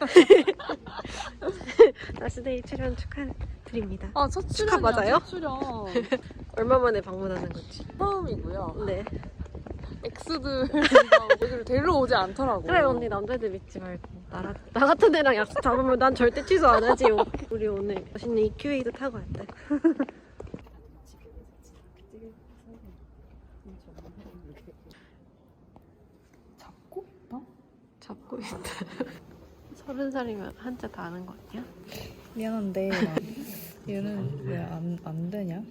나스데이 출연 축하드립니다. 아, 첫 축하 출연이야, 맞아요? 첫 출연. 얼마 만에 방문하는 거지? 처음이고요. 네. 엑스들 여기를 데리러 오지 않더라고. 그래 언니 남자들 믿지 말고 나라, 나 같은 애랑 약속 잡으면 난 절대 취소 안 하지. 우리 오늘 멋있는 EQA도 타고 왔다. 잡고? 어? 잡고 있다. 서른 살이면 한자 다 아는 거 아니야? 미안한데 나 얘는 왜 안 안 되냐?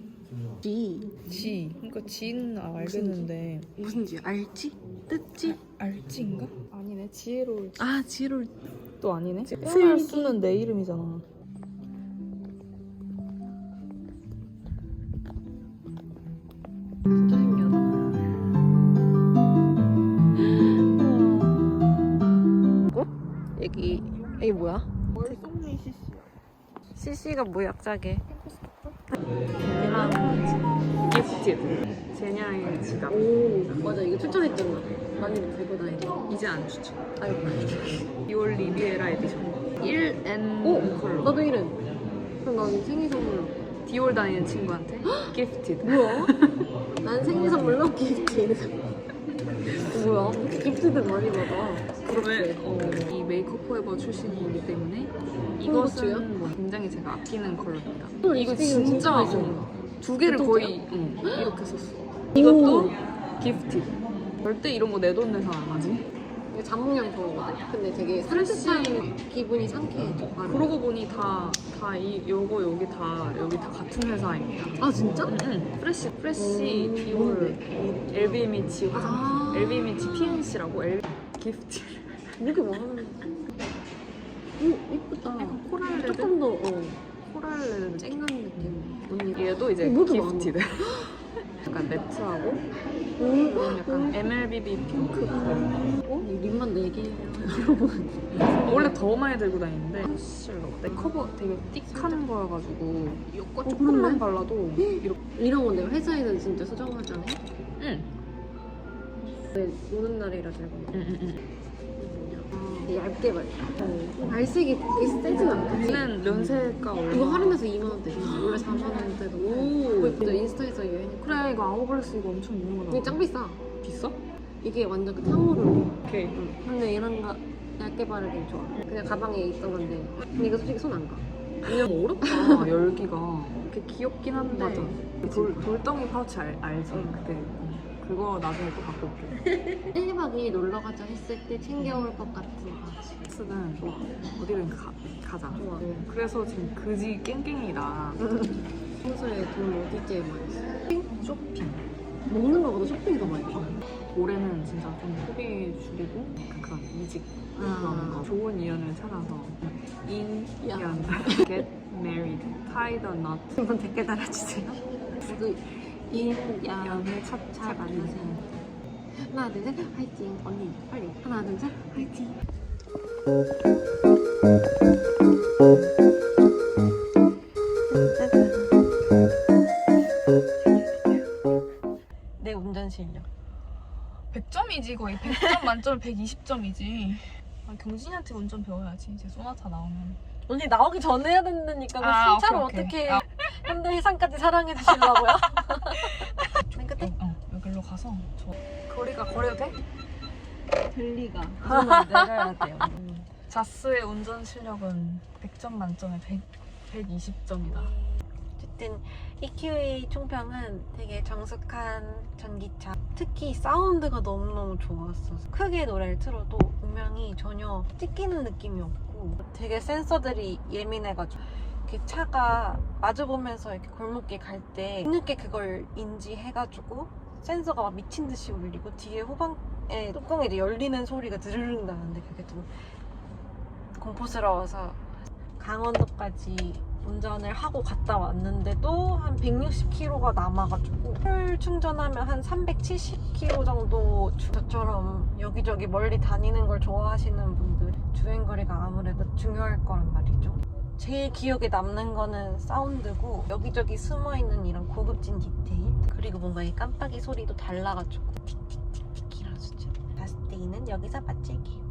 지 지. 그러니까 지는 알겠는데 무슨 지 알지? 뜻지? 알지인가? 아니네. 지혜로울 아 지를 또 아니네. 슬기는 내 이름이잖아. 여기 여기 뭐야? 월송리 CC. CC가 뭐야 짝에? 기프트. 제냐의 지갑. 오 맞아 이거 추천했잖아. 많이들 들고 다니고. 이제 안 추천. 아이고. 디올 리비에라 에디션. 1N 오 컬러. 나도 이름. 그럼 난 생일 선물로. 디올 다니는 친구한테 기프티드. 뭐야? 난 생일 선물로 기프트. 뭐야? 기프트도 많이 받아. 왜? 어, 이 메이크업 포에버 출신이기 때문에? 이것은 뭐 굉장히 제가 아끼는 컬러입니다. 또 이거 진짜. 어, 두 개를 또 거의 응, 이렇게 썼어. 이것도 기프티드. 절대 이런 거 내 돈 내산 안 하지. 이게 자몽향 좋아하거든. 근데 되게 산뜻한 기분이 상쾌해져. 바로. 그러고 보니 다, 다 이, 요거, 여기 다, 여기 다 같은 회사입니다. 아 진짜? 응, 응. 프레쉬, 프레쉬, 음, 디올? LVMH 화장. 아. LVMH PNC라고 L 기프트. 이렇게 많은. 오 이쁘다. 약간 코랄 레드? 조금 더 어, 코랄 레드 쨍한 느낌. 언니. 얘도 이제 이것도 기프티드. 약간 매트하고 음, 이건 약간 MLBB 핑크. 어? 이 립만 네 개. 원래 더 많이 들고 다니는데 컨실러. 내 커버 되게 띡한 거여가지고 이거 어, 조금만. 발라도 이렇게. 이런 건데 회사에는 진짜 수정하잖아. 응. 네, 노는 날이라 들고. 응, 응, 되게 얇게 발. 발색이 되게 세진 않겠지? 얘는 얼마? 이거 할인해서 2만 원대. 원래 4만 원대도. 오. 이거 인스타에서 유행해. 그래 이거 아우블레스 이거 엄청 유명하다. 짱 비싸. 비싸? 이게 완전 그 탕후루. 오케이. 응. 근데 이런 거 얇게 바르긴 좋아. 그냥 가방에 있던 건데. 근데 이거 솔직히 손 안 가. 너무 어렵다 열기가. 이렇게 귀엽긴 한데. 맞아. 돌 돌덩이 파우치 알, 알지? 응. 그때 그거 나중에 또 갖고 올게. 1박이 놀러 가자 했을 때 챙겨올 것 같은 바지. 스는 좋아. 어디든 가, 가자. 좋아. 그래서 지금 그지 깽깽이다. 평소에 돈 어디 제일 많이 써? 쇼핑. 먹는 거보다 쇼핑이 더 많이 써. 올해는 진짜 좀 소비 줄이고 그런 이직 그런 거 좋은 인연을 찾아서 인, 야. 연, get married, tie the knot 한번 댓글 달아주세요. 모두 잘잘 만나세요. 하나 둘 셋 화이팅 언니 빨리 하나 둘 셋 화이팅. 내 운전 실력. 100점이지 거의 100점 만점에 120점이지 아, 경진이한테 운전 배워야지 이제 소나타 나오면 언니 나오기 전에 해야 된다니까 그 아, 순차를 오케이, 오케이. 어떻게 아. 현대 해상까지 사랑해 주시려고요? 맨 끝에 어, 어 여기로 가서 저 거리가 거리도 돼? 들리가 내려야 돼요. 자스의 운전 실력은 100점 만점에 100, 120점이다 어쨌든 EQA 총평은 되게 정숙한 전기차. 특히 사운드가 너무너무 좋았어. 크게 노래를 틀어도 음향이 전혀 찢기는 느낌이 없고 되게 센서들이 예민해가지고 이렇게 차가 마주보면서 이렇게 골목길 갈 때 뒤늦게 그걸 인지해가지고 센서가 막 미친 듯이 울리고 뒤에 후방에 뚜껑이 열리는 소리가 드르륵 나는데 그게 좀 공포스러워서 강원도까지 운전을 하고 갔다 왔는데도 한 160km가 남아가지고 풀 충전하면 한 370km 정도 주- 저처럼 여기저기 멀리 다니는 걸 좋아하시는 분들 주행거리가 아무래도 중요할 거란 말이죠. 제일 기억에 남는 거는 사운드고 여기저기 숨어있는 이런 고급진 디테일 그리고 뭔가 이 깜빡이 소리도 달라가지고 틱틱틱틱이라는 수준. 바스데이는 여기서 마칠게요.